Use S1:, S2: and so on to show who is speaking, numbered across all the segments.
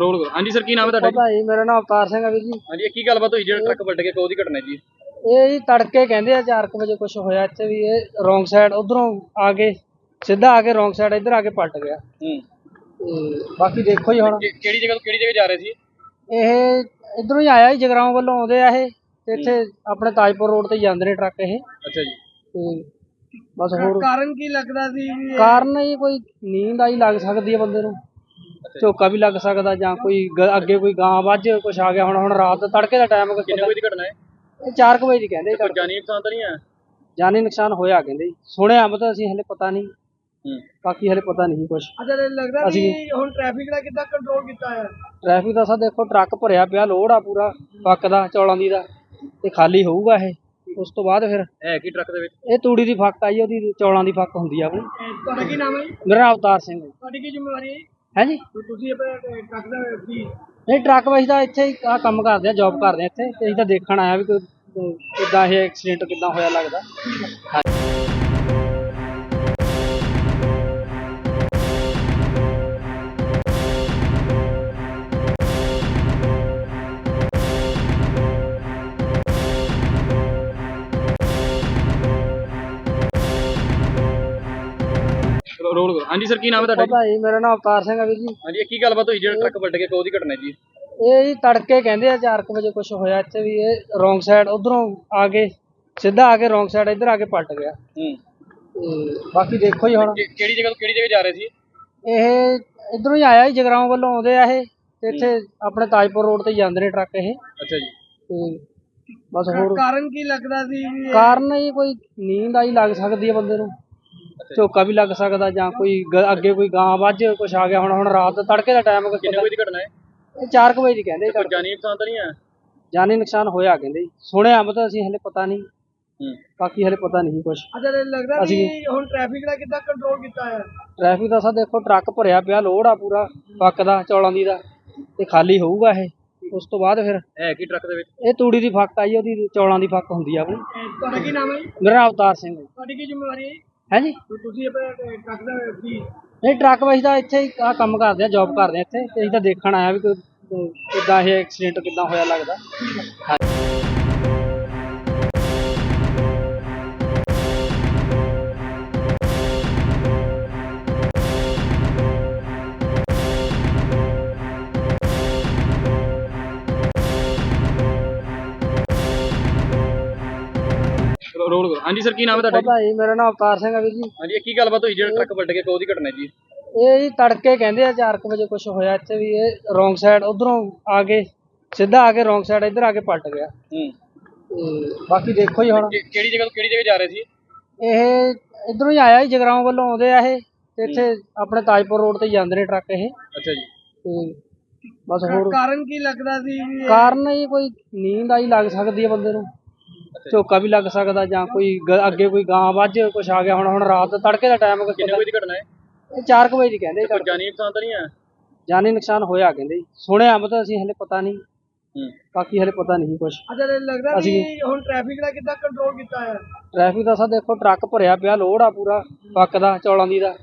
S1: Role ਕਰੋ। ਹਾਂਜੀ sir ਕੀ ਨਾਮ ਹੈ ਤੁਹਾਡਾ ਜੀ?
S2: ਭਾਈ ਮੇਰਾ ਨਾਮ ਅਵਤਾਰ ਸਿੰਘ ਹੈ ਵੀਰ ਜੀ।
S1: ਹਾਂਜੀ ਇਹ ਕੀ ਗੱਲਬਾਤ ਹੋਈ? ਜਿਹੜਾ ਟਰੱਕ ਵੱਟ ਕੇ ਕਦੋਂ ਦੀ ਘਟਨਾ ਜੀ?
S2: ਇਹ ਜੀ ਤੜਕੇ ਕਹਿੰਦੇ ਆ 4 ਵਜੇ ਕੁਝ ਹੋਇਆ ਇੱਥੇ ਵੀ ਇਹ ਰੋਂਗ ਸਾਈਡ ਉਧਰੋਂ ਆ ਕੇ ਸਿੱਧਾ ਆ ਕੇ ਰੋਂਗ ਸਾਈਡ ਇੱਧਰ ਆ ਕੇ ਪਲਟ ਗਿਆ।
S1: ਹੂੰ।
S2: ਤੇ ਬਾਕੀ ਦੇਖੋ ਜੀ ਹੁਣ।
S1: ਕਿ- ਕਿਹੜੀ ਜਗ੍ਹਾ ਤੋਂ ਕਿਹੜੀ ਜਗ੍ਹਾ ਜਾ ਰਹੇ ਸੀ?
S2: ਇਹ ਇਧਰੋਂ ਹੀ ਆਇਆ ਜੀ ਜਗਰਾਉਂ ਵੱਲੋਂ ਆਉਂਦੇ ਆ ਇਹ ਤੇ ਇੱਥੇ ਆਪਣੇ ਤਾਜਪੁਰ ਰੋਡ ਤੇ ਜਾਂਦੇ ਨੇ ਟਰੱਕ ਇਹ।
S1: ਅੱਛਾ ਜੀ।
S2: ਤੇ ਬਸ ਹੋਰ
S1: ਕਾਰਨ ਕੀ ਲੱਗਦਾ ਸੀ
S2: ਕਾਰਨ ਹੀ ਕੋਈ ਨੀਂਦ ਆਈ ਲੱਗ ਸਕਦੀ ਹੈ ਬੰਦੇ ਨੂੰ। ਝੋਕਾ ਵੀ ਲੱਗ ਸਕਦਾ ਜਾਂ ਕੋਈ ਗ- ਅੱਗੇ ਕੋਈ ਗਾਂ ਵੱਜ ਕੁਛ ਆ ਗਿਆ ਹੁਣ ਹੁਣ ਰਾਤ ਦਾ ਤੜਕੇ ਦਾ ਟਾਈਮ
S1: ਕਿੰਨੇ ਵਜੇ ਦੀ ਘਟਨਾ ਹੈ?
S2: ਇਹ 4 ਵਜੇ ਦੀ ਕਹਿੰਦੇ
S1: ਕੋਈ ਜਾਨੀ ਨੁਕਸਾਨ ਤਾਂ ਨਹੀਂ ਹੈ
S2: ਜਾਨੀ ਨੁਕਸਾਨ ਹੋਇਆ ਕਹਿੰਦੇ ਜੀ। ਸੁਣਿਆ ਮਤਲਬ ਅਸੀਂ ਹਲੇ ਪਤਾ ਨਹੀਂ।
S1: ਹੂੰ।
S2: ਬਾਕੀ ਹਲੇ ਪਤਾ ਨਹੀਂ ਕੁਛ।
S1: ਅੱਛਾ ਲੱਗਦਾ
S2: ਅਸੀਂ
S1: ਹੁਣ ਟ੍ਰੈਫਿਕ ਦਾ ਕਿੱਦਾਂ ਕੰਟਰੋਲ ਕੀਤਾ ਹੈ
S2: ਟ੍ਰੈਫਿਕ ਦਾ ਸਾ ਦੇਖੋ ਟਰੱਕ ਭਰਿਆ ਪਿਆ ਲੋਡ ਆ ਪੂਰਾ ਪੱਕ ਦਾ ਚੌਲਾਂ ਦੀ ਦਾ। ਤੇ ਖਾਲੀ ਹੋਊਗਾ ਇਹ। ਉਸ ਤੋਂ ਬਾਅਦ ਫਿਰ
S1: ਹੈ ਕੀ ਟਰੱਕ ਦੇ ਵਿੱਚ?
S2: ਇਹ ਤੂੜੀ ਦੀ ਫੱਕ ਆਈ ਉਹਦੀ ਚੌਲਾਂ ਦੀ ਫੱਕ ਹੁੰਦੀ ਆ ਆਪਣੀ
S1: ਤੁਹਾਡਾ ਕੀ ਨਾਮ ਹੈ
S2: ਮੇਰਾ ਨਾਮ ਅਵਤਾਰ ਸਿੰਘ ਹੈ
S1: ਤੁਹਾਡੀ ਕੀ ਜ਼ਿੰਮੇਵਾਰੀ ਹੈ
S2: ਹੈ ਜੀ
S1: ਤੁਸੀਂ ਆਪਣੇ ਟਰੱਕ ਦਾ ਕੀ?
S2: ਨਹੀਂ ਟਰੱਕ ਵੈਸੇ ਤਾਂ ਇੱਥੇ ਹੀ ਆ ਕੰਮ ਕਰਦੇ ਆ ਜੌਬ ਕਰਦੇ ਆ ਇੱਥੇ। ਤੇ ਅਸੀਂ ਤਾਂ ਦੇਖਣ ਆਇਆ ਵੀ ਕੋਈ ਕਿੱਦਾਂ ਇਹ ਐਕਸੀਡੈਂਟ ਕਿੱਦਾਂ ਹੋਇਆ ਲੱਗਦਾ।
S1: ਰੋਲ ਕਰੋ। ਹਾਂਜੀ ਸਰ ਕੀ ਨਾਮ ਹੈ ਤੁਹਾਡਾ ਜੀ?
S2: ਭਾਈ ਮੇਰਾ ਨਾਮ ਅਵਤਾਰ ਸਿੰਘ ਹੈ ਵੀਰ ਜੀ।
S1: ਹਾਂਜੀ ਇਹ ਕੀ ਗੱਲਬਾਤ ਹੋਈ? ਜਿਹੜਾ ਟਰੱਕ ਵੱਟ ਕੇ ਕਦੋਂ ਦੀ ਘਟਨਾ ਜੀ?
S2: ਇਹ ਜੀ ਤੜਕੇ ਕਹਿੰਦੇ ਆ 4 ਵਜੇ ਕੁਝ ਹੋਇਆ ਇੱਥੇ ਵੀ ਇਹ ਰੋਂਗ ਸਾਈਡ ਉਧਰੋਂ ਆ ਕੇ ਸਿੱਧਾ ਆ ਕੇ ਰੋਂਗ ਸਾਈਡ ਇੱਧਰ ਆ ਕੇ ਪਲਟ ਗਿਆ।
S1: ਹੂੰ।
S2: ਤੇ ਬਾਕੀ ਦੇਖੋ ਜੀ ਹੁਣ।
S1: ਕਿ- ਕਿਹੜੀ ਜਗ੍ਹਾ ਤੋਂ ਕਿਹੜੀ ਜਗ੍ਹਾ ਜਾ ਰਹੇ ਸੀ?
S2: ਇਹ ਇਧਰੋਂ ਹੀ ਆਇਆ ਜੀ ਜਗਰਾਉਂ ਵੱਲੋਂ ਆਉਂਦੇ ਆ ਇਹ। ਤੇ ਇੱਥੇ ਆਪਣੇ ਤਾਜਪੁਰ ਰੋਡ ਤੇ ਜਾਂਦੇ ਨੇ ਟਰੱਕ ਇਹ।
S1: ਅੱਛਾ ਜੀ।
S2: ਤੇ ਬਸ ਹੋਰ
S1: ਕਾਰਨ ਕੀ ਲੱਗਦਾ ਸੀ
S2: ਕਾਰਨ ਹੀ ਕੋਈ ਨੀਂਦ ਆਈ ਲੱਗ ਸਕਦੀ ਹੈ ਬੰਦੇ ਨੂੰ। ਝੋਕਾ ਵੀ ਲੱਗ ਸਕਦਾ ਜਾਂ ਕੋਈ ਗ- ਅੱਗੇ ਕੋਈ ਗਾਂ ਵੱਜ ਕੁਛ ਆ ਗਿਆ ਹੁਣ ਹੁਣ ਰਾਤ ਦਾ ਤੜਕੇ ਦਾ ਟਾਈਮ
S1: ਕਿੰਨੇ ਵਜੇ ਦੀ ਘਟਨਾ ਹੈ?
S2: ਇਹ 4 ਵਜੇ ਦੀ ਕਹਿੰਦੇ
S1: ਕੋਈ ਜਾਨੀ ਨੁਕਸਾਨ ਤਾਂ ਨਹੀਂ ਹੈ
S2: ਜਾਨੀ ਨੁਕਸਾਨ ਹੋਇਆ ਕਹਿੰਦੇ ਜੀ। ਸੁਣਿਆ ਮਤਲਬ ਅਸੀਂ ਹਲੇ ਪਤਾ ਨਹੀਂ।
S1: ਹੂੰ।
S2: ਬਾਕੀ ਹਲੇ ਪਤਾ ਨਹੀਂ ਕੁਛ।
S1: ਅੱਛਾ ਲੱਗਦਾ
S2: ਅਸੀਂ
S1: ਹੁਣ ਟ੍ਰੈਫਿਕ ਦਾ ਕਿੱਦਾਂ ਕੰਟਰੋਲ ਕੀਤਾ ਹੈ?
S2: ਟ੍ਰੈਫਿਕ ਦਾ ਸਾ ਦੇਖੋ ਟਰੱਕ ਭਰਿਆ ਪਿਆ ਲੋਡ ਆ ਪੂਰਾ ਪੱਕ ਦਾ ਚੌਲਾਂ ਦੀ ਦਾ। ਤੇ ਖਾਲੀ ਹੋਊਗਾ ਇਹ। ਉਸ ਤੋਂ ਬਾਅਦ ਫਿਰ
S1: ਹੈ ਕੀ ਟਰੱਕ ਦੇ ਵਿੱਚ?
S2: ਇਹ ਤੂੜੀ ਦੀ ਫੱਕ ਆਈ ਉਹਦੀ ਚੌਲਾਂ ਦੀ ਫੱਕ ਹੁੰਦੀ ਆ ਆਪਣੀ।
S1: ਤੁਹਾਡਾ ਕੀ ਨਾਮ ਹੈ ਜੀ?
S2: ਮੇਰਾ ਨਾਮ ਅਵਤਾਰ ਸਿੰਘ ਹੈ
S1: ਤੁਹਾਡੀ ਕੀ ਜ਼ਿੰਮੇਵਾਰੀ ਹੈ
S2: ਜੀ
S1: ਤੁਸੀਂ ਆਪਣੇ ਟਰੱਕ ਦਾ ਕੀ?
S2: ਨਹੀਂ ਟਰੱਕ ਵੈਸੇ ਤਾਂ ਇੱਥੇ ਹੀ ਆ ਕੰਮ ਕਰਦੇ ਆ ਜੌਬ ਕਰਦੇ ਆ ਇੱਥੇ। ਤੇ ਅਸੀਂ ਤਾਂ ਦੇਖਣ ਆਇਆ ਵੀ ਕੋਈ ਕਿੱਦਾਂ ਇਹ ਐਕਸੀਡੈਂਟ ਕਿੱਦਾਂ ਹੋਇਆ ਲੱਗਦਾ।
S1: ਰੋ- ਰੋਲ ਕਰੋ। ਹਾਂਜੀ ਸਰ ਕੀ ਨਾਮ ਹੈ ਤੁਹਾਡਾ ਜੀ?
S2: ਭਾਈ ਮੇਰਾ ਨਾਮ ਅਵਤਾਰ ਸਿੰਘ ਹੈ ਵੀਰ ਜੀ।
S1: ਹਾਂਜੀ ਇਹ ਕੀ ਗੱਲਬਾਤ ਹੋਈ? ਜਿਹੜਾ ਟਰੱਕ ਵੱਟ ਕੇ ਕਦੋਂ ਘਟਨਾ ਜੀ?
S2: ਇਹ ਜੀ ਤੜਕੇ ਕਹਿੰਦੇ ਆ 4 ਵਜੇ ਕੁਝ ਹੋਇਆ ਇੱਥੇ ਵੀ ਇਹ ਰੋਂਗ ਸਾਈਡ ਉਧਰੋਂ ਆ ਕੇ ਸਿੱਧਾ ਆ ਕੇ ਰੋਂਗ ਸਾਈਡ ਇੱਧਰ ਆ ਕੇ ਪਲਟ ਗਿਆ।
S1: ਹੂੰ।
S2: ਤੇ ਬਾਕੀ ਦੇਖੋ ਜੀ ਹੁਣ।
S1: ਕਿ- ਕਿਹੜੀ ਜਗ੍ਹਾ ਤੋਂ ਕਿਹੜੀ ਜਗ੍ਹਾ ਜਾ ਰਹੇ ਸੀ?
S2: ਇਹ ਇਧਰੋਂ ਹੀ ਆਇਆ ਜੀ ਜਗਰਾਉਂ ਵੱਲੋਂ ਆਉਂਦੇ ਆ ਇਹ ਤੇ ਇੱਥੇ ਆਪਣੇ ਤਾਜਪੁਰ ਰੋਡ ਤੇ ਜਾਂਦੇ ਨੇ ਟਰੱਕ ਇਹ।
S1: ਅੱਛਾ ਜੀ।
S2: ਤੇ ਬਸ ਹੋਰ
S1: ਕਾਰਨ ਕੀ ਲੱਗਦਾ ਸੀ
S2: ਕਾਰਨ ਹੀ ਕੋਈ ਨੀਂਦ ਆਈ ਲੱਗ ਸਕਦੀ ਹੈ ਬੰਦੇ ਨੂੰ। ਝੋਕਾ ਵੀ ਲੱਗ ਸਕਦਾ ਜਾਂ ਕੋਈ ਗ- ਅੱਗੇ ਕੋਈ ਗਾਂ ਵੱਜ ਕੁਛ ਆ ਗਿਆ ਹੁਣ ਹੁਣ ਰਾਤ ਦਾ ਤੜਕੇ ਦਾ ਟਾਈਮ
S1: ਕਿੰਨੇ ਵਜੇ ਦੀ ਘਟਨਾ ਹੈ?
S2: ਇਹ 4 ਵਜੇ ਦੀ ਕਹਿੰਦੇ
S1: ਕੋਈ ਜਾਨੀ ਨੁਕਸਾਨ ਤਾਂ ਨਹੀਂ ਹੈ
S2: ਜਾਨੀ ਨੁਕਸਾਨ ਹੋਇਆ ਕਹਿੰਦੇ ਜੀ। ਸੁਣਿਆ ਮਤਲਬ ਅਸੀਂ ਹਲੇ ਪਤਾ ਨਹੀਂ।
S1: ਹੂੰ।
S2: ਬਾਕੀ ਹਲੇ ਪਤਾ ਨਹੀਂ ਕੁਛ।
S1: ਅੱਛਾ ਲੱਗਦਾ
S2: ਅਸੀਂ
S1: ਹੁਣ ਟ੍ਰੈਫਿਕ ਦਾ ਕਿੱਦਾਂ ਕੰਟਰੋਲ ਕੀਤਾ ਹੈ?
S2: ਟ੍ਰੈਫਿਕ ਦਾ ਸਾ ਦੇਖੋ ਟਰੱਕ ਭਰਿਆ ਪਿਆ ਲੋਡ ਆ ਪੂਰਾ ਪੱਕ ਦਾ ਚੌਲਾਂ ਦੀ ਦਾ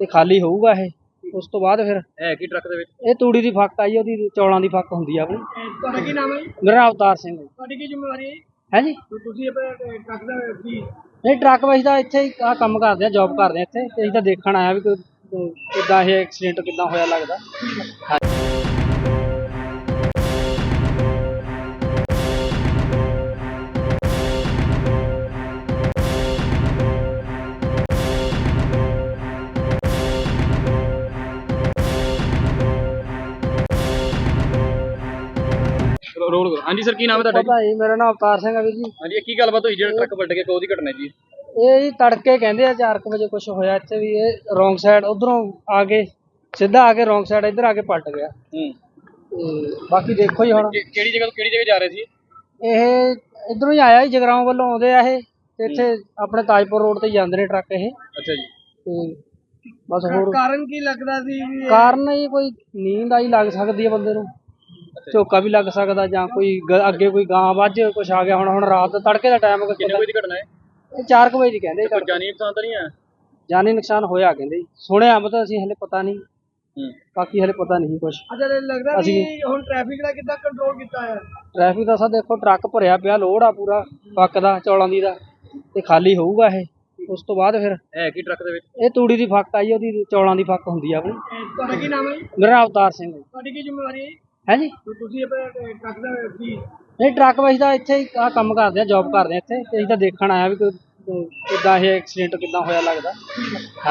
S2: ਤੇ ਖਾਲੀ ਹੋਊਗਾ ਇਹ। ਉਸ ਤੋਂ ਬਾਅਦ ਫਿਰ
S1: ਹੈ ਕੀ ਟਰੱਕ ਦੇ ਵਿੱਚ?
S2: ਇਹ ਤੂੜੀ ਦੀ ਫੱਕ ਆਈ ਉਹਦੀ ਚੌਲਾਂ ਦੀ ਫੱਕ ਹੁੰਦੀ ਆ ਆਪਣੀ।
S1: ਤੁਹਾਡਾ ਕੀ ਨਾਮ ਹੈ ਜੀ?
S2: ਮੇਰਾ ਨਾਮ ਅਵਤਾਰ ਸਿੰਘ ਹੈ
S1: ਤੁਹਾਡੀ ਕੀ ਜ਼ਿੰਮੇਵਾਰੀ ਹੈ
S2: ਹੈ ਜੀ
S1: ਤੁਸੀਂ ਆਪਣੇ ਟਰੱਕ ਦਾ ਕੀ?
S2: ਨਹੀਂ ਟਰੱਕ ਵੈਸੇ ਤਾਂ ਇੱਥੇ ਹੀ ਆ ਕੰਮ ਕਰਦੇ ਆ ਜੌਬ ਕਰਦੇ ਆ ਇੱਥੇ। ਤੇ ਅਸੀਂ ਤਾਂ ਦੇਖਣ ਆਇਆ ਵੀ ਕੋਈ ਕਿੱਦਾਂ ਇਹ ਐਕਸੀਡੈਂਟ ਕਿੱਦਾਂ ਹੋਇਆ ਲੱਗਦਾ।
S1: ਰੋਲ ਕਰੋ। ਹਾਂਜੀ ਸਰ ਕੀ ਨਾਮ ਹੈ ਤੁਹਾਡਾ ਜੀ?
S2: ਭਾਈ ਮੇਰਾ ਨਾਮ ਅਵਤਾਰ ਸਿੰਘ ਹੈ ਵੀਰ ਜੀ।
S1: ਹਾਂਜੀ ਇਹ ਕੀ ਗੱਲਬਾਤ ਹੋਈ ਜਿਹੜਾ ਟਰੱਕ ਵੱਟ ਕੇ ਕਦੋਂ ਦੀ ਘਟਨਾ ਹੈ ਜੀ?
S2: ਇਹ ਜੀ ਤੜਕੇ ਕਹਿੰਦੇ ਆ 4 ਵਜੇ ਕੁਝ ਹੋਇਆ ਇੱਥੇ ਵੀ ਇਹ ਰੋਂਗ ਸਾਈਡ ਉਧਰੋਂ ਆ ਕੇ ਸਿੱਧਾ ਆ ਕੇ ਰੋਂਗ ਸਾਈਡ ਇੱਧਰ ਆ ਕੇ ਪਲਟ ਗਿਆ।
S1: ਹੂੰ।
S2: ਤੇ ਬਾਕੀ ਦੇਖੋ ਜੀ ਹੁਣ।
S1: ਕਿ- ਕਿਹੜੀ ਜਗ੍ਹਾ ਤੋਂ ਕਿਹੜੀ ਜਗ੍ਹਾ ਜਾ ਰਹੇ ਸੀ?
S2: ਇਹ ਇਧਰੋਂ ਹੀ ਆਇਆ ਜੀ ਜਗਰਾਉਂ ਵੱਲੋਂ ਆਉਂਦੇ ਆ ਇਹ। ਤੇ ਇੱਥੇ ਆਪਣੇ ਤਾਜਪੁਰ ਰੋਡ ਤੇ ਜਾਂਦੇ ਨੇ ਟਰੱਕ ਇਹ।
S1: ਅੱਛਾ ਜੀ।
S2: ਤੇ ਬਸ ਹੋਰ
S1: ਕਾਰਨ ਕੀ ਲੱਗਦਾ ਸੀ
S2: ਕਾਰਨ ਹੀ ਕੋਈ ਨੀਂਦ ਆਈ ਲੱਗ ਸਕਦੀ ਹੈ ਬੰਦੇ ਨੂੰ। ਝੋਕਾ ਵੀ ਲੱਗ ਸਕਦਾ ਜਾਂ ਕੋਈ ਗ- ਅੱਗੇ ਕੋਈ ਗਾਂ ਵੱਜ ਕੁਛ ਆ ਗਿਆ ਹੁਣ ਹੁਣ ਰਾਤ ਦਾ ਤੜਕੇ ਦਾ ਟਾਈਮ
S1: ਕਿੰਨੇ ਵਜੇ ਦੀ ਘਟਨਾ ਹੈ?
S2: ਇਹ 4 ਵਜੇ ਦੀ ਕਹਿੰਦੇ
S1: ਕੋਈ ਜਾਨੀ ਨੁਕਸਾਨ ਤਾਂ ਨਹੀਂ ਹੈ।
S2: ਜਾਨੀ ਨੁਕਸਾਨ ਹੋਇਆ ਕਹਿੰਦੇ ਜੀ। ਸੁਣਿਆ ਮਤਲਬ ਅਸੀਂ ਹਲੇ ਪਤਾ ਨਹੀਂ।
S3: ਹੂੰ।
S2: ਬਾਕੀ ਹਲੇ ਪਤਾ ਨਹੀਂ ਕੁਝ
S3: ਅੱਛਾ ਲੱਗਦਾ
S2: ਅਸੀਂ
S3: ਹੁਣ ਟ੍ਰੈਫਿਕ ਦਾ ਕਿੱਦਾਂ ਕੰਟਰੋਲ ਕੀਤਾ ਹੈ?
S2: ਟ੍ਰੈਫਿਕ ਦਾ ਸਾ ਦੇਖੋ ਟਰੱਕ ਭਰਿਆ ਪਿਆ ਲੋਡ ਆ ਪੂਰਾ ਪੱਕ ਦਾ ਚੌਲਾਂ ਦੀ ਦਾ। ਤੇ ਖਾਲੀ ਹੋਊਗਾ ਇਹ। ਉਸ ਤੋਂ ਬਾਅਦ ਫਿਰ
S3: ਹੈ ਕੀ ਟਰੱਕ ਦੇ ਵਿੱਚ?
S2: ਇਹ ਤੂੜੀ ਦੀ ਫੱਕ ਆਈ ਉਹਦੀ ਚੌਲਾਂ ਦੀ ਫੱਕ ਹੁੰਦੀ ਆ ਆਪਣੀ।
S3: ਤੁਹਾਡਾ ਕੀ ਨਾਮ ਹੈ ਜੀ?
S2: ਮੇਰਾ ਨਾਮ ਅਵਤਾਰ ਸਿੰਘ ਹੈ
S3: ਤੁਹਾਡੀ ਕੀ ਜ਼ਿੰਮੇਵਾਰੀ ਹੈ
S2: ਹੈ ਜੀ
S3: ਤੁਸੀਂ ਆਪਣੇ ਟਰੱਕ ਦਾ ਕੀ?
S2: ਨਹੀਂ ਟਰੱਕ ਵਾਈਜ਼ ਦਾ ਇੱਥੇ ਆ ਕੰਮ ਕਰਦੇ ਆ ਜੌਬ ਕਰਦੇ ਆ ਇੱਥੇ। ਤੇ ਅਸੀਂ ਤਾਂ ਦੇਖਣ ਆਇਆ ਵੀ ਕੋਈ ਕਿੱਦਾਂ ਇਹ ਐਕਸੀਡੈਂਟ ਕਿੱਦਾਂ ਹੋਇਆ ਲੱਗਦਾ।